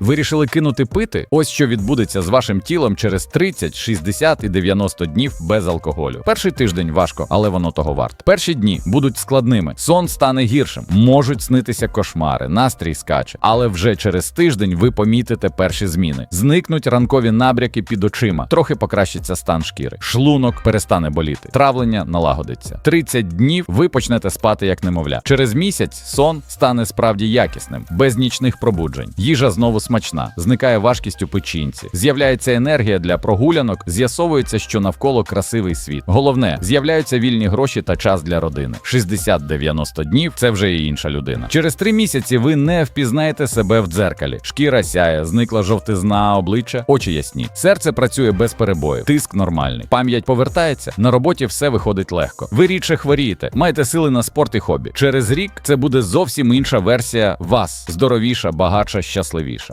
Вирішили кинути пити? Ось що відбудеться з вашим тілом через 30, 60 і 90 днів без алкоголю. Перший тиждень важко, але воно того варт. Перші дні будуть складними. Сон стане гіршим, можуть снитися кошмари, настрій скаче. Але вже через тиждень ви помітите перші зміни. Зникнуть ранкові набряки під очима, трохи покращиться стан шкіри. Шлунок перестане боліти. Травлення налагодиться. 30 днів ви почнете спати як немовля. Через місяць сон стане справді якісним, без нічних пробуджень. Їжа знову смачна, зникає важкість у печінці, з'являється енергія для прогулянок, з'ясовується, що навколо красивий світ. Головне, з'являються вільні гроші та час для родини. 60-90 днів це вже і інша людина. Через три місяці ви не впізнаєте себе в дзеркалі. Шкіра сяє, зникла жовтизна обличчя, очі ясні. Серце працює без перебоїв, тиск нормальний. Пам'ять повертається. На роботі все виходить легко. Ви рідше хворієте, маєте сили на спорт і хобі. Через рік це буде зовсім інша версія вас, здоровіша, багатша, щасливіша.